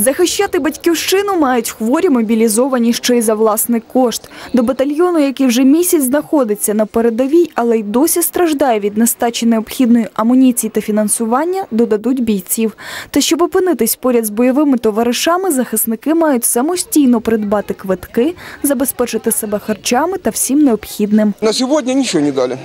Захищати батьківщину мають хворі мобілізовані ще й за власний кошт. До батальйону, який вже місяць знаходиться на передовій, але й досі страждає від нестачі необхідної амуніції та фінансування, додадуть бійців. Та щоб опинитись поряд з бойовими товаришами, захисники мають самостійно придбати квитки, забезпечити себе харчами та всім необхідним. На сегодня ничего не дали.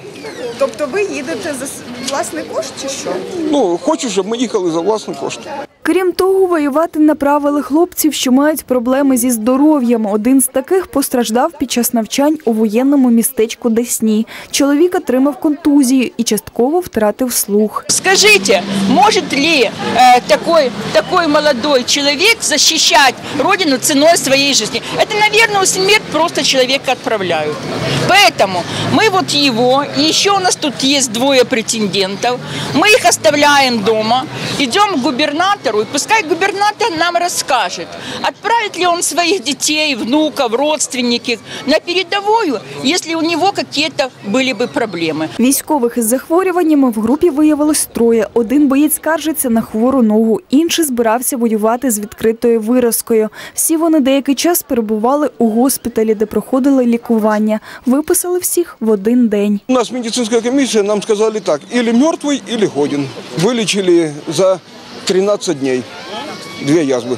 Тобто ви їдете за власний кошт чи що? Ну, хочу, щоб ми їхали за власний кошт. Крім того, воювати направили хлопців, що мають проблеми зі здоров'ям. Один з таких постраждав під час навчань у воєнному містечку Десні. Чоловік отримав контузію і частково втратив слух. Скажите, может ли э, такой, такой молодой человек защищать Родину ценой своей жизни? Это, наверное, у смерть просто человека отправляют. Поэтому мы вот его, и еще у нас тут есть двое претендентов, мы их оставляем дома, идем к губернатору, и пускай губернатор нам расскажет, отправит ли он своих детей, внуков, родственников на передовую, если у него какие-то были бы проблемы. Військових із захворюваннями в групі виявилось троє. Один боєць скаржиться на хвору ногу, інший збирався воювати з відкритою виразкою. Всі вони деякий час перебували у госпіталі, де проходили лікування. Виписали всіх в один день. У нас медицинская комиссия, нам сказали так, или мертвый, или годен. Вылечили за 13 дней две язвы.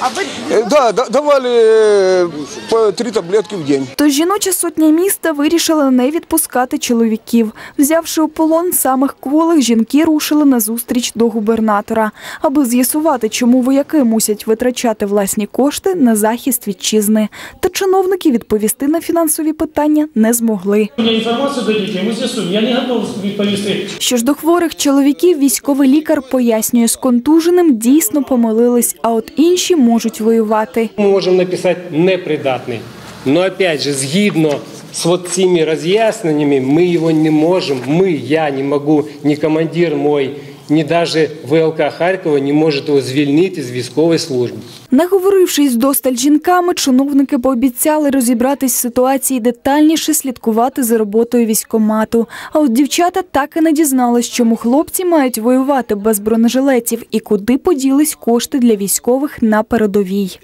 А ви Э, Да, да- давали э, по три таблетки в день. Тож жіноча сотня міста вирішила не відпускати чоловіків. Взявши у полон самих кволих, жінки рушили на зустріч до губернатора, аби з'ясувати, чому вояки мусять витрачати власні кошти на захист вітчизни. Та чиновники відповісти на фінансові питання не змогли. Інформацію дадіть, ми з'ясуємо. Я не готовий відповісти. Що ж до хворих чоловіків, військовий лікар пояснює, з контуженим дійсно помилились, а от інші можуть воювати. Ми можемо написати непридатний. Но опять же, згідно з вот цими роз'ясненнями, ми його не можемо. Ми, я не можу, ні командир мой, ні навіть ВЛК Харкова не може його звільнити з військової служби. Наговорившись досталь жінками, чиновники пообіцяли розібратись в ситуації детальніше слідкувати за роботою військомату. А от дівчата так і не дізнались, чому хлопці мають воювати без бронежилетів і куди поділись кошти для військових на передовій.